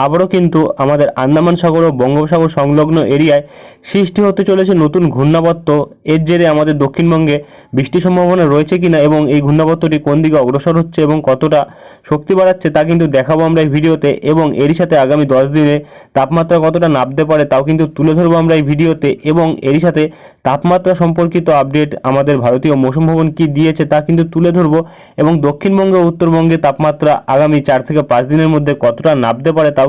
আবারও কিন্তু আমাদের আন্দামান সাগর ও বঙ্গোপসাগর সংলগ্ন এরিয়ায় সৃষ্টি হতে চলেছে নতুন ঘূর্ণাবর্ত। এর জেরে আমাদের দক্ষিণবঙ্গে বৃষ্টির সম্ভাবনা রয়েছে কিনা এবং এই ঘূর্ণাবর্তটি কোন দিকে অগ্রসর হচ্ছে এবং কতটা শক্তি বাড়াচ্ছে তা কিন্তু দেখাবো আমরা এই ভিডিওতে এবং এরই সাথে আগামী দশ দিনে তাপমাত্রা কতটা নামতে পারে তাও কিন্তু তুলে ধরবো আমরা এই ভিডিওতে এবং এরই সাথে তাপমাত্রা সম্পর্কিত আপডেট আমাদের ভারতীয় মৌসুম ভবন কি দিয়েছে তা কিন্তু তুলে ধরবো এবং দক্ষিণবঙ্গ উত্তরবঙ্গে তাপমাত্রা আগামী চার থেকে পাঁচ দিনের মধ্যে কতটা নামতে পারে তাও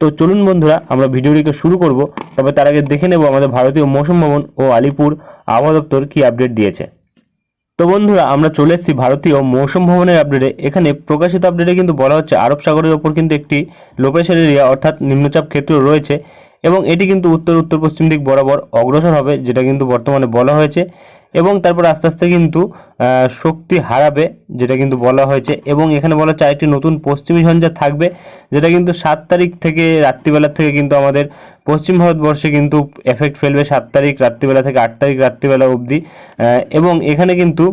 তো চলুন বন্ধুরা, আমরা ভিডিওটিকে শুরু করব, তবে তার আগে দেখে নেব আমাদের ভারতীয় মৌসুম ভবন ও আলিপুর আবহাওয়া দপ্তর কি আপডেট দিয়েছে। তো বন্ধুরা, আমরা চলে এসেছি ভারতীয় মৌসুম ভবনের আপডেটে এখানে প্রকাশিত আপডেটে কিন্তু বলা হচ্ছে, আরব সাগরের ওপর কিন্তু একটি লো এরিয়া অর্থাৎ নিম্নচাপ ক্ষেত্র রয়েছে এবং এটি কিন্তু উত্তর উত্তর পশ্চিম দিক বরাবর অগ্রসর হবে, যেটা কিন্তু বর্তমানে বলা হয়েছে। এবং তারপর আস্তে আস্তে কিন্তু শক্তি হারাবে, যেটা কিন্তু বলা হয়েছে। এবং এখানে বলা হচ্ছে আরেকটি নতুন পশ্চিমী ঝঞ্ঝা থাকবে, যেটা কিন্তু সাত তারিখ থেকে রাত্রিবেলার থেকে কিন্তু আমাদের পশ্চিম ভারতবর্ষে কিন্তু এফেক্ট ফেলবে সাত তারিখ, রাত্রিবেলা থেকে আট তারিখ রাত্রিবেলা অবধি। এবং এখানে কিন্তু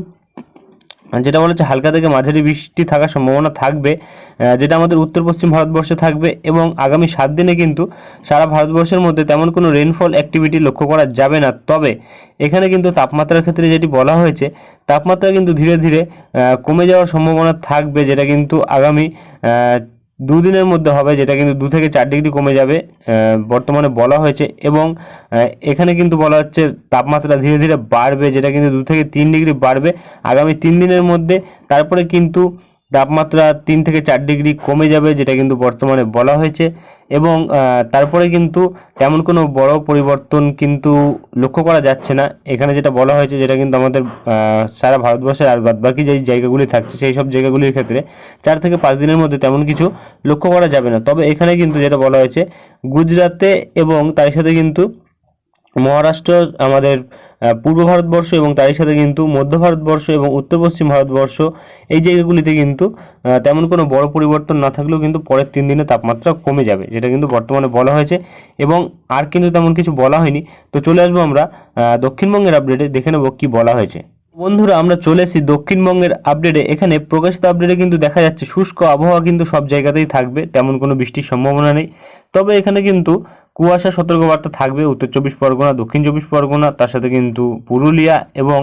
যেটা বলা হচ্ছে হালকা থেকে মাঝারি বৃষ্টি থাকার সম্ভাবনা থাকবে যেটা আমাদের উত্তর পশ্চিম ভারতবর্ষে থাকবে এবং আগামী সাত দিনে কিন্তু সারা ভারতবর্ষের মধ্যে তেমন কোনো রেনফল অ্যাক্টিভিটি লক্ষ্য করা যাবে না। তবে এখানে কিন্তু তাপমাত্রার ক্ষেত্রে যেটি বলা হয়েছে, তাপমাত্রা কিন্তু ধীরে ধীরে কমে যাওয়ার সম্ভাবনা থাকবে, যেটা কিন্তু আগামী দুদিনের মধ্যে হবে, যেটা কিন্তু দু থেকে চার ডিগ্রি কমে যাবে বর্তমানে বলা হয়েছে। এবং এখানে কিন্তু বলা হচ্ছে তাপমাত্রা ধীরে ধীরে বাড়বে, যেটা কিন্তু দু থেকে তিন ডিগ্রি বাড়বে। আগামী তিন দিনের মধ্যে, তারপরে কিন্তু তাপমাত্রা তিন থেকে চার ডিগ্রি কমে যাবে, যেটা কিন্তু বর্তমানে বলা হয়েছে। এবং তারপরে কিন্তু তেমন কোনো বড় পরিবর্তন কিন্তু লক্ষ্য করা যাচ্ছে না। এখানে যেটা বলা হয়েছে, যেটা কিন্তু আমাদের সারা ভারতবর্ষের আর বাদবাকি যেই জায়গাগুলি থাকছে, সেই সব জায়গাগুলির ক্ষেত্রে চার থেকে পাঁচ দিনের মধ্যে তেমন কিছু লক্ষ্য করা যাবে না। তবে এখানে কিন্তু যেটা বলা হয়েছে গুজরাতে এবং তার সাথে কিন্তু মহারাষ্ট্র আমাদের পূর্ব ভারতবর্ষ এবং তারই সাথে কিন্তু মধ্য ভারতবর্ষ এবং উত্তর পশ্চিম ভারতবর্ষ, এই জায়গাগুলিতে কিন্তু তেমন কোনো বড় পরিবর্তন না থাকলেও কিন্তু পরের তিন দিনে তাপমাত্রা কমে যাবে, যেটা কিন্তু বর্তমানে বলা হয়েছে এবং আর কিন্তু তেমন কিছু বলা হয়নি। তো চলে আসব আমরা দক্ষিণবঙ্গের আপডেটে দেখে নেব কি বলা হয়েছে। বন্ধুরা, আমরা চলে এসেছি দক্ষিণবঙ্গের আপডেটে এখানে প্রকাশিত আপডেটে কিন্তু দেখা যাচ্ছে শুষ্ক আবহাওয়া কিন্তু সব জায়গাতেই থাকবে, তেমন কোনো বৃষ্টির সম্ভাবনা নেই। তবে এখানে কিন্তু কুয়াশা সতর্কবার্তা থাকবে, উত্তর চব্বিশ পরগনা, দক্ষিণ চব্বিশ পরগনা, তার সাথে কিন্তু পুরুলিয়া এবং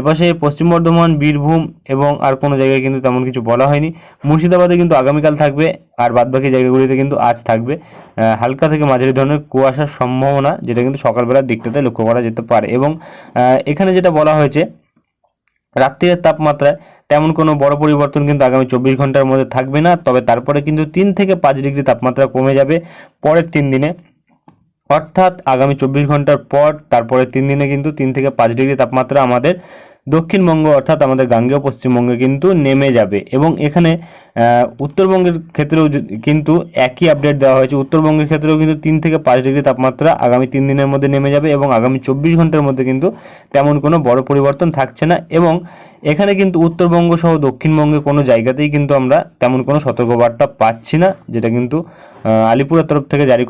এপাশে পশ্চিম বর্ধমান, বীরভূম এবং আর কোনো জায়গায় কিন্তু তেমন কিছু বলা হয়নি। মুর্শিদাবাদে কিন্তু আগামীকাল থাকবে, আর বাদবাকি জায়গাগুলিতে কিন্তু আজ থাকবে। হালকা থেকে মাঝারি ধরনের কুয়াশার সম্ভাবনা, যেটা কিন্তু সকালবেলার দিকটাতে লক্ষ্য করা যেতে পারে এবং এখানে যেটা বলা হয়েছে, রাত্রির তাপমাত্রায় তেমন কোনো বড় পরিবর্তন কিন্তু আগামী চব্বিশ ঘণ্টার মধ্যে থাকবে না, তবে তারপরে কিন্তু তিন থেকে পাঁচ ডিগ্রি তাপমাত্রা কমে যাবে পরের তিন দিনে। অর্থাৎ আগামী চব্বিশ ঘণ্টার পর তারপরে তিন দিনে কিন্তু তিন থেকে পাঁচ ডিগ্রি তাপমাত্রা আমাদের দক্ষিণবঙ্গ অর্থাৎ আমাদের গাঙ্গেয় পশ্চিমবঙ্গে কিন্তু নেমে যাবে। এবং এখানে উত্তরবঙ্গের ক্ষেত্রেও কিন্তু একই আপডেট দেওয়া হয়েছে। উত্তরবঙ্গের ক্ষেত্রেও কিন্তু তিন থেকে পাঁচ ডিগ্রি তাপমাত্রা আগামী তিন দিনের মধ্যে নেমে যাবে এবং আগামী চব্বিশ ঘণ্টার মধ্যে কিন্তু তেমন কোনো বড় পরিবর্তন থাকছে না। এবং এখানে কিন্তু উত্তরবঙ্গ সহ দক্ষিণবঙ্গে কোনো জায়গাতেই কিন্তু আমরা তেমন কোনো সতর্কবার্তা পাচ্ছি না, যেটা কিন্তু আলিপুরের তরফ থেকে জারি